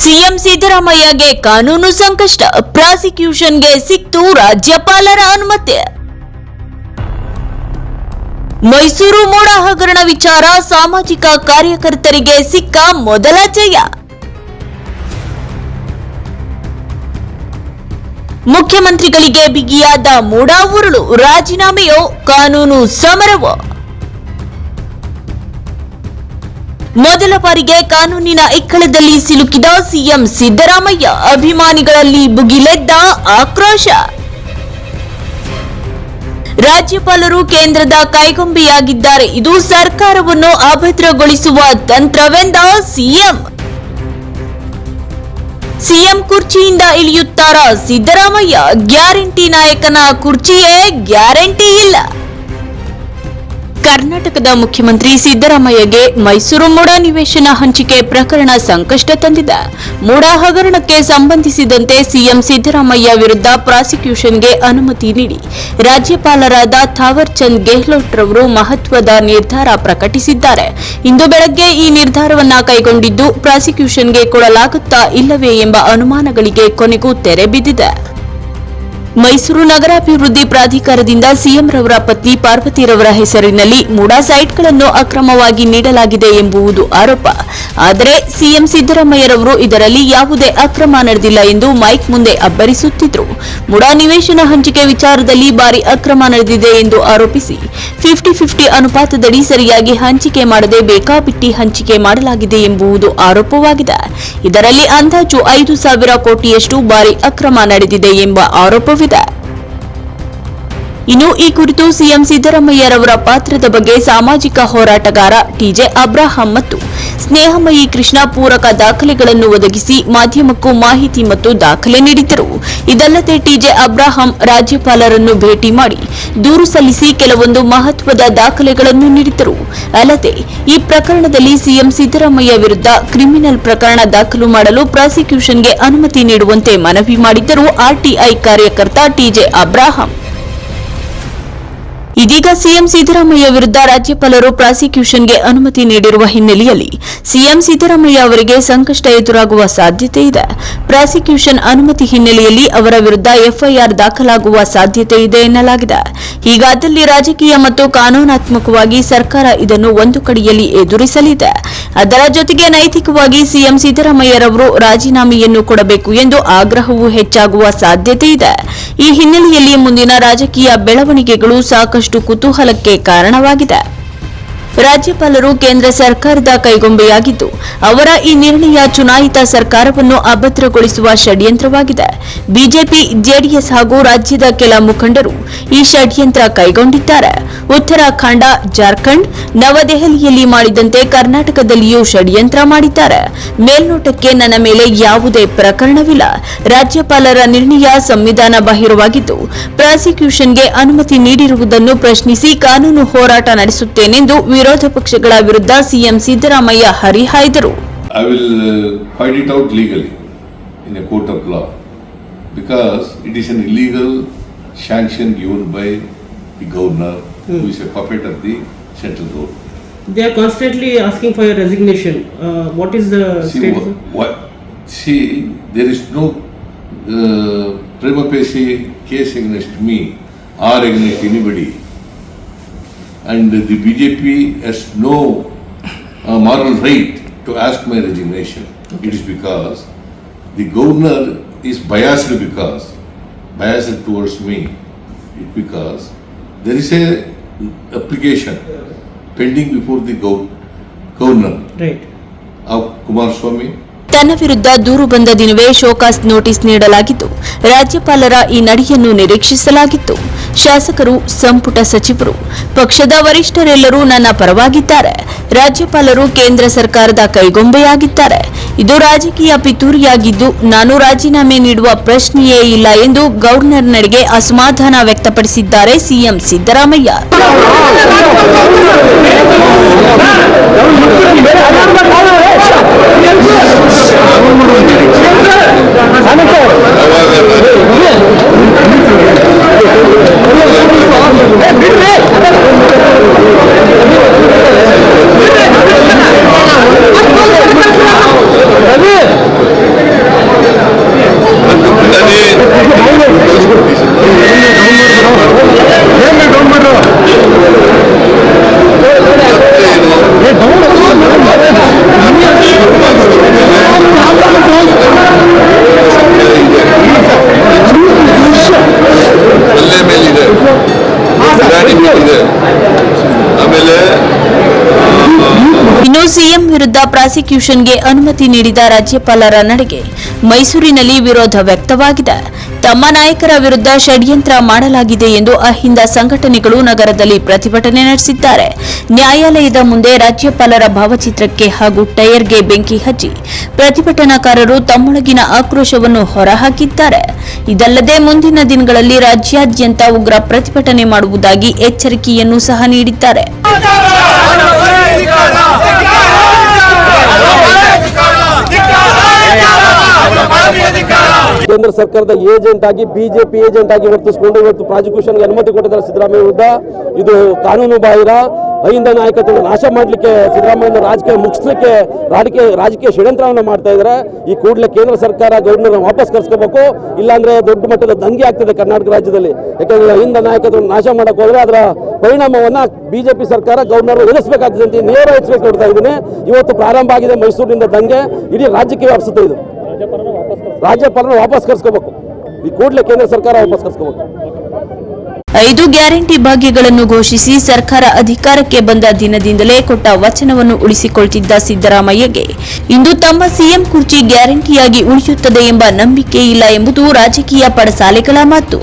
CM ಸಿದ್ದರಾಮಯ್ಯಗೆ ಕಾನೂನು ಸಂಕಷ್ಟ, ಪ್ರಾಸಿಕ್ಯೂಷನ್ಗೆ ಸಿಕ್ತು ರಾಜ್ಯಪಾಲರ ಅನುಮತಿ. ಮೈಸೂರು ಮೋಡ ಹಗರಣ ವಿಚಾರ ಸಾಮಾಜಿಕ ಕಾರ್ಯಕರ್ತರಿಗೆ ಸಿಕ್ಕ ಮೊದಲ ಜಯ. ಮುಖ್ಯಮಂತ್ರಿಗಳಿಗೆ ಬಿಗಿಯಾದ ಮೂಡಾ ಉರುಳು ರಾಜೀನಾಮೆಯೋ ಕಾನೂನು ಸಮರವೋ. ಮೊದಲ ಬಾರಿಗೆ ಕಾನೂನಿನ ಇಕ್ಕಳದಲ್ಲಿ ಸಿಲುಕಿದ ಸಿಎಂ ಸಿದ್ದರಾಮಯ್ಯ ಅಭಿಮಾನಿಗಳಲ್ಲಿ ಭುಗಿಲೆದ್ದ ಆಕ್ರೋಶ. ರಾಜ್ಯಪಾಲರು ಕೇಂದ್ರದ ಕೈಗೊಂಬೆಯಾಗಿದ್ದಾರೆ. ಇದು ಸರ್ಕಾರವನ್ನು ಅಭದ್ರಗೊಳಿಸುವ ತಂತ್ರವೆಂದ ಸಿಎಂ. ಸಿಎಂ ಕುರ್ಚಿಯಿಂದ ಇಳಿಯುತ್ತಾರಾ ಸಿದ್ದರಾಮಯ್ಯ? ಗ್ಯಾರಂಟಿ ನಾಯಕನ ಕುರ್ಚಿಯೇ ಗ್ಯಾರಂಟಿ ಇಲ್ಲ. ಕರ್ನಾಟಕದ ಮುಖ್ಯಮಂತ್ರಿ ಸಿದ್ದರಾಮಯ್ಯಗೆ ಮೈಸೂರು ಮೂಡ ನಿವೇಶನ ಹಂಚಿಕೆ ಪ್ರಕರಣ ಸಂಕಷ್ಟ ತಂದಿದೆ. ಮೂಡ ಹಗರಣಕ್ಕೆ ಸಂಬಂಧಿಸಿದಂತೆ ಸಿಎಂ ಸಿದ್ದರಾಮಯ್ಯ ವಿರುದ್ಧ ಪ್ರಾಸಿಕ್ಯೂಷನ್ಗೆ ಅನುಮತಿ ನೀಡಿ ರಾಜ್ಯಪಾಲರಾದ ಥಾವರ್ ಚಂದ್ ಗೆಹ್ಲೋಟ್ ರವರು ಮಹತ್ವದ ನಿರ್ಧಾರ ಪ್ರಕಟಿಸಿದ್ದಾರೆ. ಇಂದು ಬೆಳಗ್ಗೆ ಈ ನಿರ್ಧಾರವನ್ನು ಕೈಗೊಂಡಿದ್ದು ಪ್ರಾಸಿಕ್ಯೂಷನ್ಗೆ ಕೊಡಲಾಗುತ್ತಾ ಇಲ್ಲವೇ ಎಂಬ ಅನುಮಾನಗಳಿಗೆ ಕೊನೆಗೂ ತೆರೆ ಬಿದ್ದಿದೆ. ಮೈಸೂರು ನಗರಾಭಿವೃದ್ಧಿ ಪ್ರಾಧಿಕಾರದಿಂದ ಸಿಎಂ ರವರ ಪತ್ನಿ ಪಾರ್ವತಿರವರ ಹೆಸರಿನಲ್ಲಿ ಮೂಡಾ ಸೈಟ್ಗಳನ್ನು ಅಕ್ರಮವಾಗಿ ನೀಡಲಾಗಿದೆ ಎಂಬುದು ಆರೋಪ. ಆದರೆ ಸಿಎಂ ಸಿದ್ದರಾಮಯ್ಯರವರು ಇದರಲ್ಲಿ ಯಾವುದೇ ಅಕ್ರಮ ನಡೆದಿಲ್ಲ ಎಂದು ಮೈಕ್ ಮುಂದೆ ಅಬ್ಬರಿಸುತ್ತಿದ್ದರು ಮುಡಾ ನಿವೇಶನ ಹಂಚಿಕೆ ವಿಚಾರದಲ್ಲಿ ಭಾರಿ ಅಕ್ರಮ ನಡೆದಿದೆ ಎಂದು ಆರೋಪಿಸಿ ಫಿಫ್ಟಿ ಫಿಫ್ಟಿ ಅನುಪಾತದಡಿ ಸರಿಯಾಗಿ ಹಂಚಿಕೆ ಮಾಡದೆ ಬೇಕಾಬಿಟ್ಟಿ ಹಂಚಿಕೆ ಮಾಡಲಾಗಿದೆ ಎಂಬುದು ಆರೋಪವಾಗಿದೆ. ಇದರಲ್ಲಿ ಅಂದಾಜು ಐದು ಸಾವಿರ ಕೋಟಿಯಷ್ಟು ಭಾರಿ ಅಕ್ರಮ ನಡೆದಿದೆ ಎಂಬ ಆರೋಪವಿದೆ. ಇನ್ನು ಈ ಕುರಿತು ಸಿಎಂ ಸಿದ್ದರಾಮಯ್ಯರವರ ಪಾತ್ರದ ಬಗ್ಗೆ ಸಾಮಾಜಿಕ ಹೋರಾಟಗಾರ ಟಿಜೆ ಅಬ್ರಾಹಂ ಮತ್ತು ಸ್ನೇಹಮಯಿ ಕೃಷ್ಣ ಪೂರಕ ದಾಖಲೆಗಳನ್ನು ಒದಗಿಸಿ ಮಾಧ್ಯಮಕ್ಕೂ ಮಾಹಿತಿ ಮತ್ತು ದಾಖಲೆ ನೀಡಿದ್ದರು. ಇದಲ್ಲದೆ ಟಿಜೆ ಅಬ್ರಾಹಂ ರಾಜ್ಯಪಾಲರನ್ನು ಭೇಟಿ ಮಾಡಿ ದೂರು ಸಲ್ಲಿಸಿ ಕೆಲವೊಂದು ಮಹತ್ವದ ದಾಖಲೆಗಳನ್ನು ನೀಡಿದ್ದರು. ಅಲ್ಲದೆ ಈ ಪ್ರಕರಣದಲ್ಲಿ ಸಿಎಂ ಸಿದ್ದರಾಮಯ್ಯ ವಿರುದ್ಧ ಕ್ರಿಮಿನಲ್ ಪ್ರಕರಣ ದಾಖಲು ಮಾಡಲು ಪ್ರಾಸಿಕ್ಯೂಷನ್ಗೆ ಅನುಮತಿ ನೀಡುವಂತೆ ಮನವಿ ಮಾಡಿದ್ದರು. ಆರ್ಟಿಐ ಕಾರ್ಯಕರ್ತ ಟಿಜೆ ಅಬ್ರಾಹಂ. ಇದೀಗ ಸಿಎಂ ಸಿದ್ದರಾಮಯ್ಯ ವಿರುದ್ಧ ರಾಜ್ಯಪಾಲರು ಪ್ರಾಸಿಕ್ಯೂಷನ್ಗೆ ಅನುಮತಿ ನೀಡಿರುವ ಹಿನ್ನೆಲೆಯಲ್ಲಿ ಸಿಎಂ ಸಿದ್ದರಾಮಯ್ಯ ಅವರಿಗೆ ಸಂಕಷ್ಟ ಎದುರಾಗುವ ಸಾಧ್ಯತೆ ಇದೆ. ಪ್ರಾಸಿಕ್ಯೂಷನ್ ಅನುಮತಿ ಹಿನ್ನೆಲೆಯಲ್ಲಿ ಅವರ ವಿರುದ್ಧ ಎಫ್ಐಆರ್ ದಾಖಲಾಗುವ ಸಾಧ್ಯತೆ ಇದೆ ಎನ್ನಲಾಗಿದೆ. ಹೀಗಾದಲ್ಲಿ ರಾಜಕೀಯ ಮತ್ತು ಕಾನೂನಾತ್ಮಕವಾಗಿ ಸರ್ಕಾರ ಇದನ್ನು ಒಂದು ಕಡೆಯಲ್ಲಿ ಎದುರಿಸಲಿದೆ. ಅದರ ಜೊತೆಗೆ ನೈತಿಕವಾಗಿ ಸಿಎಂ ಸಿದ್ದರಾಮಯ್ಯರವರು ರಾಜೀನಾಮೆಯನ್ನು ಕೊಡಬೇಕು ಎಂದು ಆಗ್ರಹವೂ ಹೆಚ್ಚಾಗುವ ಸಾಧ್ಯತೆ ಇದೆ. ಈ ಹಿನ್ನೆಲೆಯಲ್ಲಿ ಮುಂದಿನ ರಾಜಕೀಯ ಬೆಳವಣಿಗೆಗಳು ಸಾಕಷ್ಟು ಕುತೂಹಲಕ್ಕೆ ಕಾರಣವಾಗಿದೆ. ರಾಜ್ಯಪಾಲರು ಕೇಂದ್ರ ಸರ್ಕಾರದ ಕೈಗೊಂಬೆಯಾಗಿದ್ದು, ಅವರ ಈ ನಿರ್ಣಯ ಚುನಾಯಿತ ಸರ್ಕಾರವನ್ನು ಅಭದ್ರಗೊಳಿಸುವ ಷಡ್ಯಂತ್ರವಾಗಿದೆ. ಬಿಜೆಪಿ, ಜೆಡಿಎಸ್ ಹಾಗೂ ರಾಜ್ಯದ ಕೆಲ ಮುಖಂಡರು ಈ ಷಡ್ಯಂತ್ರ ಕೈಗೊಂಡಿದ್ದಾರೆ. ಉತ್ತರಾಖಂಡ, ಜಾರ್ಖಂಡ್, ನವದೆಹಲಿಯಲ್ಲಿ ಮಾಡಿದಂತೆ ಕರ್ನಾಟಕದಲ್ಲಿಯೂ ಷಡ್ಯಂತ್ರ ಮಾಡಿದ್ದಾರೆ. ಮೇಲ್ನೋಟಕ್ಕೆ ನನ್ನ ಮೇಲೆ ಯಾವುದೇ ಪ್ರಕರಣವಿಲ್ಲ. ರಾಜ್ಯಪಾಲರ ನಿರ್ಣಯ ಸಂವಿಧಾನ ಬಾಹಿರವಾಗಿದ್ದು, ಪ್ರಾಸಿಕ್ಯೂಷನ್ಗೆ ಅನುಮತಿ ನೀಡಿರುವುದನ್ನು ಪ್ರಶ್ನಿಸಿ ಕಾನೂನು ಹೋರಾಟ ನಡೆಸುತ್ತೇನೆಂದು ಪಕ್ಷಗಳ ವಿರುದ್ಧ ಸಿಎಂ ಸಿದ್ದರಾಮಯ್ಯ ಹರಿಹಾಯ್ದರು I will uh, it out legally in a court of law because it is an illegal sanction given by the governor who is a puppet of the central government. They are constantly asking for your resignation. Uh, what is the See, status? what, what, see, there is no uh, prima facie case against me or against anybody. And the BJP has no uh, moral right to ask my resignation. It is because the governor is biased because, biased towards me, it because there is a application pending before the gov- governor Right. of Kumar Swami ತನ್ನ ವಿರುದ್ಧ ದೂರು ಬಂದ ದಿನವೇ show cause notice ನೀಡಲಾಗಿದ್ದು ರಾಜ್ಯಪಾಲರ ಈ ನಡೆಯನ್ನು ನಿರೀಕ್ಷಿಸಲಾಗಿತ್ತು. ಶಾಸಕರು, ಸಂಪುಟ ಸಚಿವರು, ಪಕ್ಷದ ವರಿಷ್ಠರೆಲ್ಲರೂ ನನ್ನ ಪರವಾಗಿದ್ದಾರೆ. ರಾಜ್ಯಪಾಲರು ಕೇಂದ್ರ ಸರ್ಕಾರದ ಕೈಗೊಂಬೆಯಾಗಿದ್ದಾರೆ. ಇದು ರಾಜಕೀಯ ಪಿತೂರಿಯಾಗಿದ್ದು, ನಾನು ರಾಜೀನಾಮೆ ನೀಡುವ ಪ್ರಶ್ನೆಯೇ ಇಲ್ಲ ಎಂದು ಗವರ್ನರ್ ನಡೆಗೆ ಅಸಮಾಧಾನ ವ್ಯಕ್ತಪಡಿಸಿದ್ದಾರೆ ಸಿಎಂ ಸಿದ್ದರಾಮಯ್ಯ. ಸಿಎಂ ವಿರುದ್ಧ ಪ್ರಾಸಿಕ್ಯೂಷನ್ಗೆ ಅನುಮತಿ ನೀಡಿದ ರಾಜ್ಯಪಾಲರ ನಡೆಗೆ ಮೈಸೂರಿನಲ್ಲಿ ವಿರೋಧ ವ್ಯಕ್ತವಾಗಿದೆ. ತಮ್ಮ ನಾಯಕರ ವಿರುದ್ಧ ಷಡ್ಯಂತ್ರ ಮಾಡಲಾಗಿದೆ ಎಂದು ಅಹಿಂದ ಸಂಘಟನೆಗಳು ನಗರದಲ್ಲಿ ಪ್ರತಿಭಟನೆ ನಡೆಸಿದ್ದಾರೆ. ನ್ಯಾಯಾಲಯದ ಮುಂದೆ ರಾಜ್ಯಪಾಲರ ಭಾವಚಿತ್ರಕ್ಕೆ ಹಾಗೂ ಟೈರ್ಗೆ ಬೆಂಕಿ ಹಚ್ಚಿ ಪ್ರತಿಭಟನಾಕಾರರು ತಮ್ಮೊಳಗಿನ ಆಕ್ರೋಶವನ್ನು ಹೊರಹಾಕಿದ್ದಾರೆ. ಇದಲ್ಲದೆ ಮುಂದಿನ ದಿನಗಳಲ್ಲಿ ರಾಜ್ಯಾದ್ಯಂತ ಉಗ್ರ ಪ್ರತಿಭಟನೆ ಮಾಡುವುದಾಗಿ ಎಚ್ಚರಿಕೆಯನ್ನು ಸಹ ನೀಡಿದ್ದಾರೆ. ಕೇಂದ್ರ ಸರ್ಕಾರದ ಏಜೆಂಟ್ ಆಗಿ, ಬಿಜೆಪಿ ಏಜೆಂಟ್ ಆಗಿ ವರ್ತಿಸಿಕೊಂಡು ಇವತ್ತು ಪ್ರಾಸಿಕ್ಯೂಷನ್ಗೆ ಅನುಮತಿ ಕೊಟ್ಟಿದ್ದಾರೆ ಸಿದ್ದರಾಮಯ್ಯ ವಿರುದ್ಧ. ಇದು ಕಾನೂನು ಬಾಹಿರ. ಅಹಿಂದ ನಾಯಕತ್ವವನ್ನು ನಾಶ ಮಾಡಲಿಕ್ಕೆ ಸಿದ್ದರಾಮಯ್ಯ ರಾಜಕೀಯ ಮುಗಿಸ್ಲಿಕ್ಕೆ ರಾಜಕೀಯ ರಾಜಕೀಯ ಷಡ್ಯಂತ್ರವನ್ನು ಮಾಡ್ತಾ ಇದ್ದಾರೆ. ಈ ಕೂಡಲೇ ಕೇಂದ್ರ ಸರ್ಕಾರ ಗೌರ್ನರ್ನ ವಾಪಸ್ ಕರ್ಸ್ಕೋಬೇಕು. ಇಲ್ಲಾಂದ್ರೆ ದೊಡ್ಡ ಮಟ್ಟದ ದಂಗೆ ಆಗ್ತದೆ ಕರ್ನಾಟಕ ರಾಜ್ಯದಲ್ಲಿ. ಯಾಕಂದ್ರೆ ಅಹಿಂದ ನಾಯಕತ್ವವನ್ನು ನಾಶ ಮಾಡಕ್ಕೆ ಹೋದ್ರೆ ಅದರ ಪರಿಣಾಮವನ್ನ ಬಿಜೆಪಿ ಸರ್ಕಾರ ಗೌರ್ನರ್ ಎದುರಿಸಬೇಕಾಗ್ತದೆ ಅಂತ ನೇರ ಎಚ್ಚರಿಕೆ ಕೊಡ್ತಾ ಇದ್ದೀನಿ. ಇವತ್ತು ಪ್ರಾರಂಭ ಆಗಿದೆ ಮೈಸೂರಿನಿಂದ ದಂಗೆ. ಇಡೀ ರಾಜ್ಯಕ್ಕೆ ವ್ಯಾಪಿಸುತ್ತೆ ಇದು. ರಾಜ್ಯಪಾಲನ ವಾಪಸ್ ಕರ್ಸ್ಕೋಬೇಕು. ಈ ಕೂಡಲೇ ಕೇಂದ್ರ ಸರ್ಕಾರ ವಾಪಸ್ ಕರ್ಸ್ಕೋಬೇಕು. ಐದು ಗ್ಯಾರಂಟಿ ಭಾಗ್ಯಗಳನ್ನು ಘೋಷಿಸಿ ಸರ್ಕಾರ ಅಧಿಕಾರಕ್ಕೆ ಬಂದ ದಿನದಿಂದಲೇ ಕೊಟ್ಟ ವಚನವನ್ನು ಉಳಿಸಿಕೊಳ್ತಿದ್ದ ಸಿದ್ದರಾಮಯ್ಯಗೆ, ಇಂದು ತಮ್ಮ ಸಿಎಂ ಕುರ್ಚಿ ಗ್ಯಾರಂಟಿಯಾಗಿ ಉಳಿಯುತ್ತದೆ ಎಂಬ ನಂಬಿಕೆ ಇಲ್ಲ ಎಂಬುದು ರಾಜಕೀಯ ಪಡಸಾಲೆಗಳ ಮಾತು.